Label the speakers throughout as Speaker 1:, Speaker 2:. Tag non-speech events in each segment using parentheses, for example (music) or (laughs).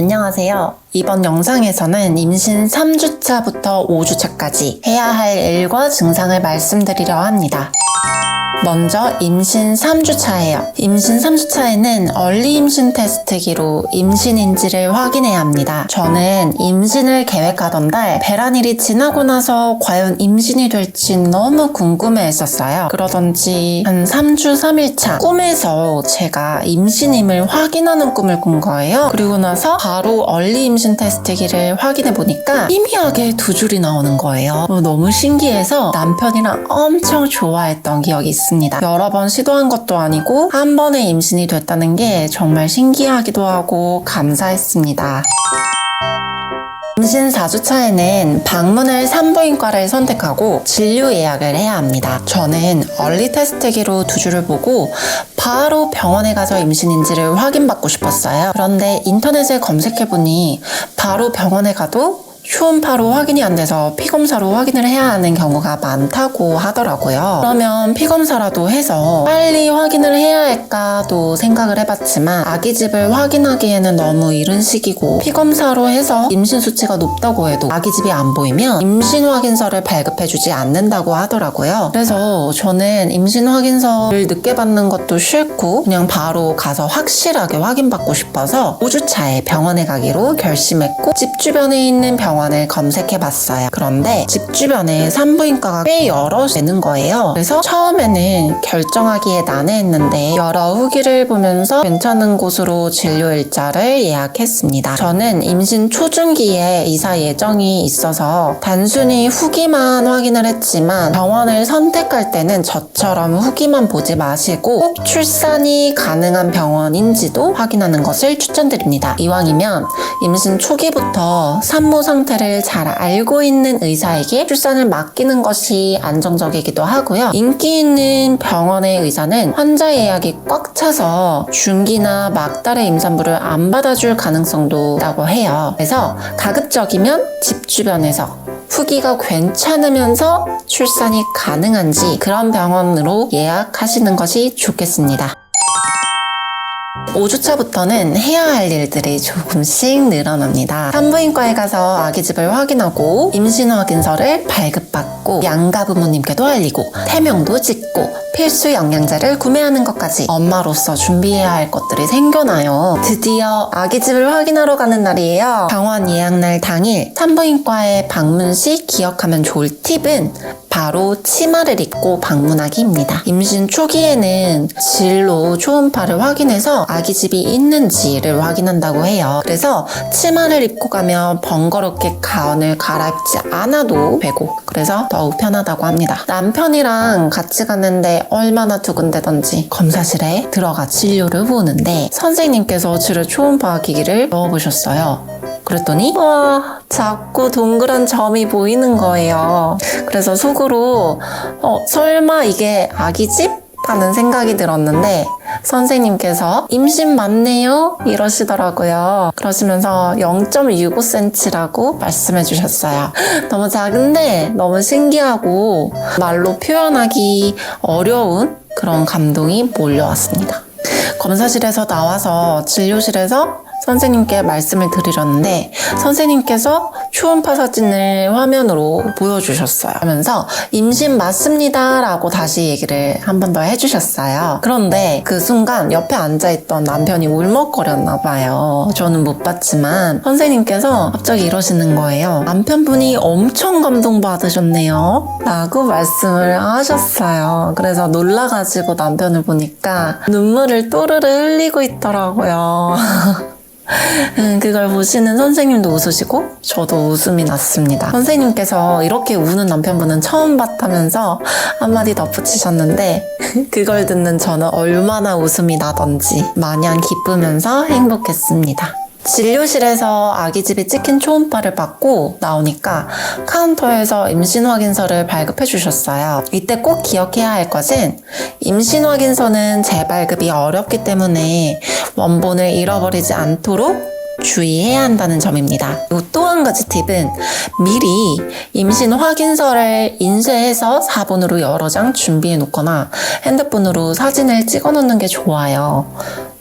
Speaker 1: 안녕하세요. 이번 영상에서는 임신 3주차부터 5주차까지 해야 할 일과 증상을 말씀드리려 합니다. 먼저 임신 3주차예요. 임신 3주차에는 얼리 임신 테스트기로 임신인지를 확인해야 합니다. 저는 임신을 계획하던 달 배란일이 지나고 나서 과연 임신이 될지 너무 궁금해 했었어요. 그러던지 한 3주 3일차 꿈에서 제가 임신임을 확인하는 꿈을 꾼 거예요. 그리고 나서 바로 얼리 임신 테스트기를 확인해 보니까 희미하게 두 줄이 나오는 거예요. 어, 너무 신기해서 남편이랑 엄청 좋아했던 기억이 있습니다. 여러 번 시도한 것도 아니고 한 번에 임신이 됐다는 게 정말 신기하기도 하고 감사했습니다. 임신 4주 차에는 방문을 산부인과를 선택하고 진료 예약을 해야 합니다. 저는 얼리 테스트기로 두 줄을 보고 바로 병원에 가서 임신인지를 확인받고 싶었어요. 그런데 인터넷에 검색해보니 바로 병원에 가도 초음파로 확인이 안 돼서 피검사로 확인을 해야 하는 경우가 많다고 하더라고요. 그러면 피검사라도 해서 빨리 확인을 해야 할까도 생각을 해봤지만 아기 집을 확인하기에는 너무 이른 시기고 피검사로 해서 임신 수치가 높다고 해도 아기 집이 안 보이면 임신 확인서를 발급해주지 않는다고 하더라고요. 그래서 저는 임신 확인서를 늦게 받는 것도 싫고 그냥 바로 가서 확실하게 확인받고 싶어서 5주차에 병원에 가기로 결심했고 집 주변에 있는 병원 을 검색해 봤어요. 그런데 집 주변에 산부인과가 꽤 여러 되는 거예요. 그래서 처음에는 결정하기에 난해했는데 여러 후기를 보면서 괜찮은 곳으로 진료 일자를 예약했습니다. 저는 임신 초중기에 이사 예정이 있어서 단순히 후기만 확인을 했지만 병원을 선택할 때는 저처럼 후기만 보지 마시고 꼭 출산이 가능한 병원인지도 확인하는 것을 추천드립니다. 이왕이면 임신 초기부터 산모 상태 를 잘 알고 있는 의사에게 출산을 맡기는 것이 안정적이기도 하고요. 인기 있는 병원의 의사는 환자 예약이 꽉 차서 중기나 막달의 임산부를 안 받아줄 가능성도 있다고 해요. 그래서 가급적이면 집 주변에서 후기가 괜찮으면서 출산이 가능한지 그런 병원으로 예약하시는 것이 좋겠습니다. 5주차부터는 해야 할 일들이 조금씩 늘어납니다. 산부인과에 가서 아기 집을 확인하고 임신 확인서를 발급받고 양가 부모님께도 알리고 태명도 찍고 필수 영양제를 구매하는 것까지 엄마로서 준비해야 할 것들이 생겨나요. 드디어 아기 집을 확인하러 가는 날이에요. 병원 예약날 당일 산부인과에 방문 시 기억하면 좋을 팁은 바로 치마를 입고 방문하기입니다. 임신 초기에는 질로 초음파를 확인해서 아기 집이 있는지를 확인한다고 해요. 그래서 치마를 입고 가면 번거롭게 가운을 갈아입지 않아도 되고 그래서 더욱 편하다고 합니다. 남편이랑 같이 갔는데 얼마나 두근대던지 검사실에 들어가 진료를 보는데 선생님께서 질을 초음파 기기를 넣어보셨어요. 그랬더니 와 작고 동그란 점이 보이는 거예요. 그래서 속으로 어 설마 이게 아기 집? 하는 생각이 들었는데 선생님께서 임신 맞네요 이러시더라고요. 그러시면서 0.65cm라고 말씀해 주셨어요. 너무 작은데 너무 신기하고 말로 표현하기 어려운 그런 감동이 몰려왔습니다. 검사실에서 나와서 진료실에서 선생님께 말씀을 드리려는데 선생님께서 초음파 사진을 화면으로 보여주셨어요. 하면서 임신 맞습니다 라고 다시 얘기를 한 번 더 해주셨어요. 그런데 그 순간 옆에 앉아있던 남편이 울먹거렸나 봐요. 저는 못 봤지만 선생님께서 갑자기 이러시는 거예요. 남편분이 엄청 감동받으셨네요. 라고 말씀을 하셨어요. 그래서 놀라가지고 남편을 보니까 눈물을 또르르 흘리고 있더라고요. (laughs) 음, 그걸 보시는 선생님도 웃으시고 저도 웃음이 났습니다. 선생님께서 이렇게 우는 남편분은 처음 봤다면서 한마디 덧붙이셨는데 (laughs) 그걸 듣는 저는 얼마나 웃음이 나던지 마냥 기쁘면서 행복했습니다. 진료실에서 아기 집이 찍힌 초음파를 받고 나오니까 카운터에서 임신 확인서를 발급해 주셨어요. 이때 꼭 기억해야 할 것은 임신 확인서는 재발급이 어렵기 때문에 원본을 잃어버리지 않도록 주의해야 한다는 점입니다. 그리고 또 한 가지 팁은 미리 임신 확인서를 인쇄해서 사본으로 여러 장 준비해 놓거나 핸드폰으로 사진을 찍어 놓는 게 좋아요.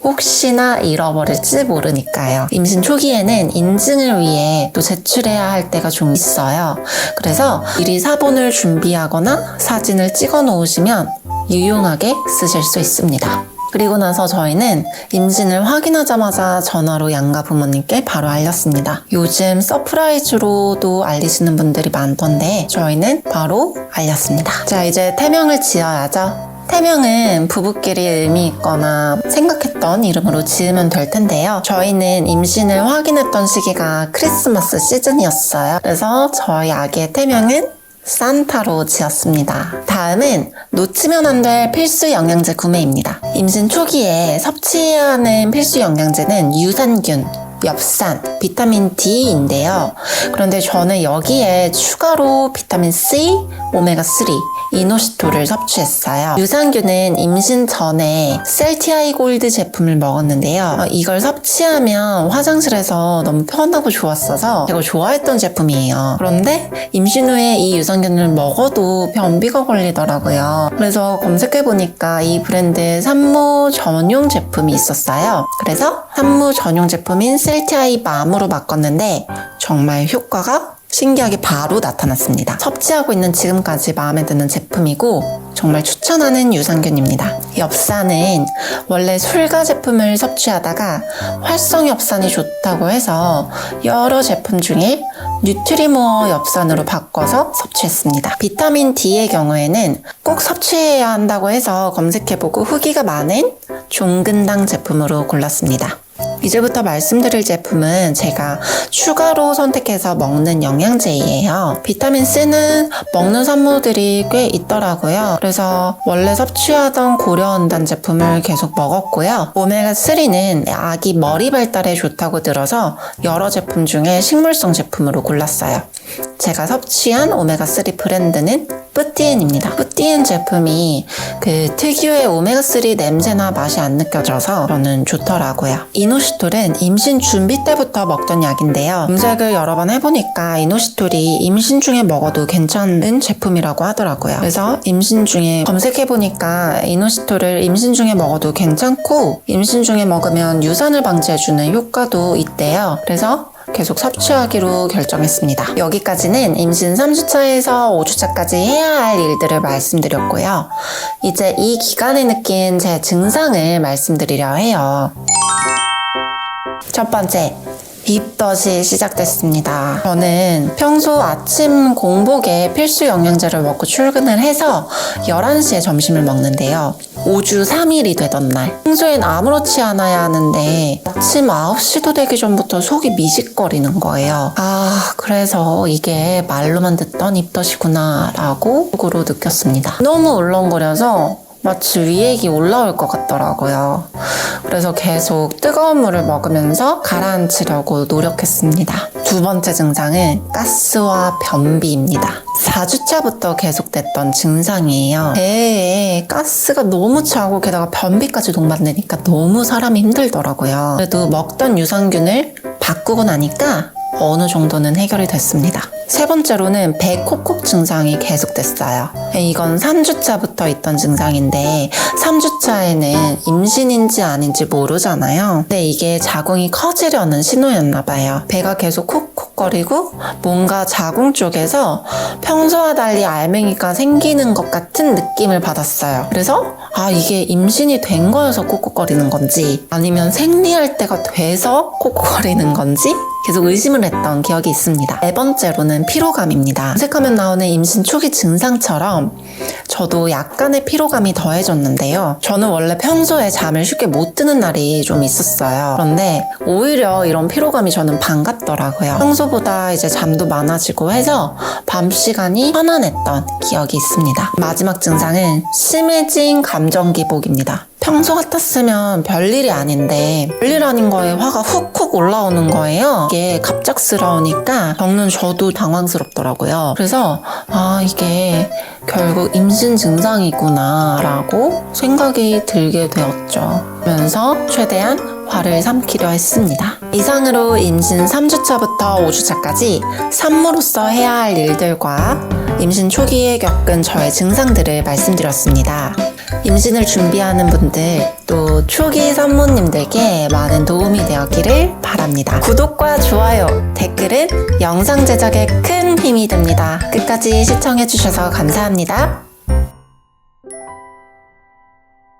Speaker 1: 혹시나 잃어버릴지 모르니까요. 임신 초기에는 인증을 위해 또 제출해야 할 때가 좀 있어요. 그래서 미리 사본을 준비하거나 사진을 찍어 놓으시면 유용하게 쓰실 수 있습니다. 그리고 나서 저희는 임신을 확인하자마자 전화로 양가 부모님께 바로 알렸습니다. 요즘 서프라이즈로도 알리시는 분들이 많던데 저희는 바로 알렸습니다. 자, 이제 태명을 지어야죠. 태명은 부부끼리 의미 있거나 생각했던 이름으로 지으면 될 텐데요. 저희는 임신을 확인했던 시기가 크리스마스 시즌이었어요. 그래서 저희 아기의 태명은 산타로 지었습니다. 다음은 놓치면 안 될 필수 영양제 구매입니다. 임신 초기에 섭취해야 하는 필수 영양제는 유산균, 엽산, 비타민 D인데요. 그런데 저는 여기에 추가로 비타민 C, 오메가3, 이노시토를 섭취했어요. 유산균은 임신 전에 셀티아이 골드 제품을 먹었는데요. 어, 이걸 섭취하면 화장실에서 너무 편하고 좋았어서 제가 좋아했던 제품이에요. 그런데 임신 후에 이 유산균을 먹어도 변비가 걸리더라고요. 그래서 검색해보니까 이 브랜드 산모 전용 제품이 있었어요. 그래서 산모 전용 제품인 셀티아이 맘으로 바꿨는데 정말 효과가 신기하게 바로 나타났습니다. 섭취하고 있는 지금까지 마음에 드는 제품이고 정말 추천하는 유산균입니다. 엽산은 원래 술가 제품을 섭취하다가 활성 엽산이 좋다고 해서 여러 제품 중에 뉴트리모어 엽산으로 바꿔서 섭취했습니다. 비타민 D의 경우에는 꼭 섭취해야 한다고 해서 검색해보고 후기가 많은 종근당 제품으로 골랐습니다. 이제부터 말씀드릴 제품은 제가 추가로 선택해서 먹는 영양제이에요. 비타민 C는 먹는 산모들이 꽤 있더라고요. 그래서 원래 섭취하던 고려원단 제품을 계속 먹었고요. 오메가3는 아기 머리 발달에 좋다고 들어서 여러 제품 중에 식물성 제품으로 골랐어요. 제가 섭취한 오메가3 브랜드는 뿌띠엔입니다. 뿌띠엔 제품이 그 특유의 오메가3 냄새나 맛이 안 느껴져서 저는 좋더라고요. 이노시톨은 임신 준비 때부터 먹던 약인데요. 검색을 여러 번 해보니까 이노시톨이 임신 중에 먹어도 괜찮은 제품이라고 하더라고요. 그래서 임신 중에 검색해보니까 이노시톨을 임신 중에 먹어도 괜찮고 임신 중에 먹으면 유산을 방지해주는 효과도 있대요. 그래서 계속 섭취하기로 결정했습니다. 여기까지는 임신 3주차에서 5주차까지 해야 할 일들을 말씀드렸고요. 이제 이 기간에 느낀 제 증상을 말씀드리려 해요. 첫 번째, 입덧이 시작됐습니다. 저는 평소 아침 공복에 필수 영양제를 먹고 출근을 해서 11시에 점심을 먹는데요. 5주 3일이 되던 날. 평소엔 아무렇지 않아야 하는데 아침 9시도 되기 전부터 속이 미식거리는 거예요. 아, 그래서 이게 말로만 듣던 입덧이구나 라고 속으로 느꼈습니다. 너무 울렁거려서 마치 위액이 올라올 것 같더라고요. 그래서 계속 뜨거운 물을 먹으면서 가라앉히려고 노력했습니다. 두 번째 증상은 가스와 변비입니다. 4주차부터 계속됐던 증상이에요. 배에 가스가 너무 차고 게다가 변비까지 동반되니까 너무 사람이 힘들더라고요. 그래도 먹던 유산균을 바꾸고 나니까 어느 정도는 해결이 됐습니다. 세 번째로는 배 콕콕 증상이 계속됐어요. 이건 3주차부터 있던 증상인데 3주차에는 임신인지 아닌지 모르잖아요. 근데 이게 자궁이 커지려는 신호였나 봐요. 배가 계속 콕콕거리고 뭔가 자궁 쪽에서 평소와 달리 알맹이가 생기는 것 같은 느낌을 받았어요. 그래서 아 이게 임신이 된 거여서 콕콕거리는 건지 아니면 생리할 때가 돼서 콕콕거리는 건지 계속 의심을 했던 기억이 있습니다. 네 번째로는 피로감입니다. 검색하면 나오는 임신 초기 증상처럼 저도 약간의 피로감이 더해졌는데요. 저는 원래 평소에 잠을 쉽게 못 드는 날이 좀 있었어요. 그런데 오히려 이런 피로감이 저는 반갑더라고요. 평소보다 이제 잠도 많아지고 해서 밤 시간이 편안했던 기억이 있습니다. 마지막 증상은 심해진 감정 기복입니다. 평소 같았으면 별일이 아닌데 별일 아닌 거에 화가 훅훅 올라오는 거예요. 이게 갑작스러우니까 겪는 저도 당황스럽더라고요. 그래서 아 이게 결국 임신 증상이구나 라고 생각이 들게 되었죠. 그러면서 최대한 화를 삼키려 했습니다. 이상으로 임신 3주차부터 5주차까지 산모로서 해야 할 일들과 임신 초기에 겪은 저의 증상들을 말씀드렸습니다. 임신을 준비하는 분들 또 초기 산모님들께 많은 도움이 되었기를 바랍니다. 구독과 좋아요, 댓글은 영상 제작에 큰 힘이 됩니다. 끝까지 시청해주셔서 감사합니다.